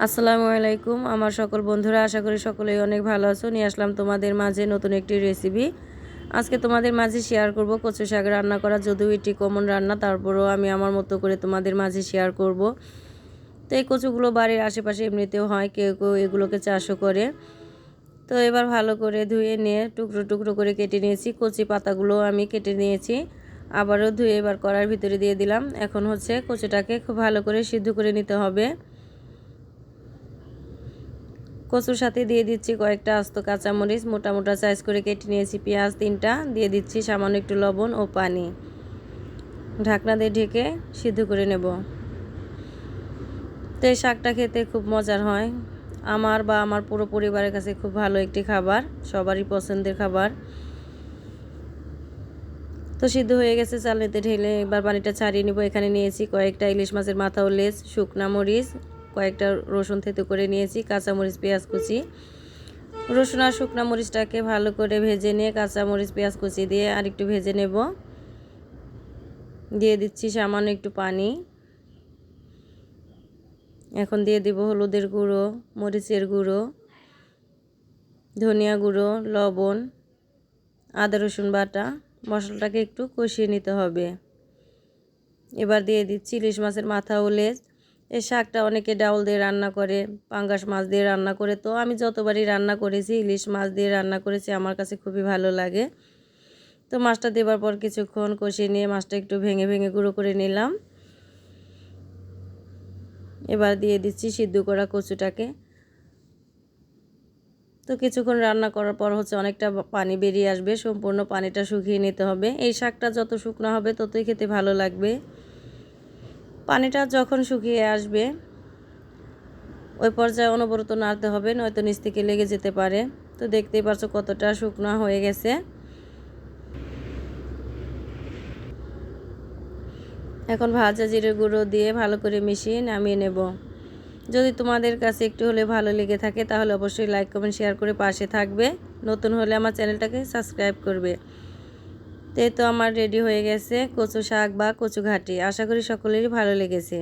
আসসালামু আলাইকুম, আমার সকল বন্ধুরা, আশা করি সকলেই অনেক ভালো আছো। নিয়ে আসলাম তোমাদের মাঝে নতুন একটি রেসিপি আজকে তোমাদের মাঝে শেয়ার করব কচু শাক রান্না করা, যদিও এটি কমন রান্না, তারপরেও আমি আমার মতো করে তোমাদের মাঝে শেয়ার করব। তো এই কচুগুলো বাড়ির আশেপাশে এমনিতেও হয়, কেউ কেউ এগুলোকে চাষও করে। তো এবার ভালো করে ধুয়ে নিয়ে টুকরো টুকরো করে কেটে নিয়েছি, কচি পাতাগুলো আমি কেটে নিয়েছি। আবারও ধুয়ে এবার কড়ার ভিতরে দিয়ে দিলাম। এখন হচ্ছে কচুটাকে খুব ভালো করে সিদ্ধ করে নিতে হবে। কচুর সাথে দিয়ে দিচ্ছি কয়েকটা আস্ত কাঁচামরিচ, মোটা মোটা সাইজ করে কেটে নিয়েছি পেঁয়াজ তিনটা, দিয়ে দিচ্ছি সামান্য একটু লবণ ও পানি। ঢাকনা দিয়ে ঢেকে সিদ্ধ করে নেব। তো এই শাকটা খেতে খুব মজার হয়। আমার বা আমার পুরো পরিবারের কাছে খুব ভালো একটি খাবার, সবারই পছন্দের খাবার। তো সিদ্ধ হয়ে গেছে, চালনিতে ঢেলে এবার পানিটা ছাড়িয়ে নিব। এখানে নিয়েছি কয়েকটা ইলিশ মাছের মাথা ও লেজ, শুকনা মরিচ কয়েকটা রসুন থেতু করে নিয়েছি, কাঁচামরিচ, পেঁয়াজ কুচি। রসুন আর শুকনা মরিচটাকে ভালো করে ভেজে নিয়ে কাঁচামরিচ, পেঁয়াজ কুচি দিয়ে আর একটু ভেজে নেব। দিয়ে দিচ্ছি সামান্য একটু পানি। এখন দিয়ে দিব হলুদের গুঁড়ো, মরিচের গুঁড়ো, ধনিয়া গুঁড়ো, লবণ, আদা, রসুন বাটা। মশলাটাকে একটু কষিয়ে নিতে হবে। এবার দিয়ে দিচ্ছি ইলিশ মাছের মাথা ও লেজ এই শাকটা অনেকে ডাউল দিয়ে রান্না করে, পাঙ্গাস মাছ দিয়ে রান্না করে। তো আমি যতবারই রান্না করেছি, ইলিশ মাছ দিয়ে রান্না করেছি, আমার কাছে খুবই ভালো লাগে। তো মাছটা দেবার পর কিছুক্ষণ কষিয়ে নিয়ে মাছটা একটু ভেঙে ভেঙে গুঁড়ো করে নিলাম। এবার দিয়ে দিচ্ছি সিদ্ধ করা কচুটাকে। তো কিছুক্ষণ রান্না করার পর হচ্ছে অনেকটা পানি বেরিয়ে আসবে, সম্পূর্ণ পানিটা শুকিয়ে নিতে হবে। এই শাকটা যত শুকনো হবে, ততই খেতে ভালো লাগবে। পানিটা যখন শুকিয়ে আসবে, ওই পর্যায়ে অনবরত নাড়তে হবে, নয়তো নিচ থেকে লেগে যেতে পারে। তো দেখতেই পারছ কতটা শুকনো হয়ে গেছে। এখন ভাজা জিরে গুঁড়ো দিয়ে ভালো করে মিশিয়ে নামিয়ে নেব। যদি তোমাদের কাছে একটু হলে ভালো লেগে থাকে, তাহলে অবশ্যই লাইক, কমেন্ট, শেয়ার করে পাশে থাকবে। নতুন হলে আমার চ্যানেলটাকে সাবস্ক্রাইব করবে। তো আমার রেডি হয়ে গেছে কচু শাক বা কচু ঘাটি। আশা করি সকলেরই ভালো লেগেছে।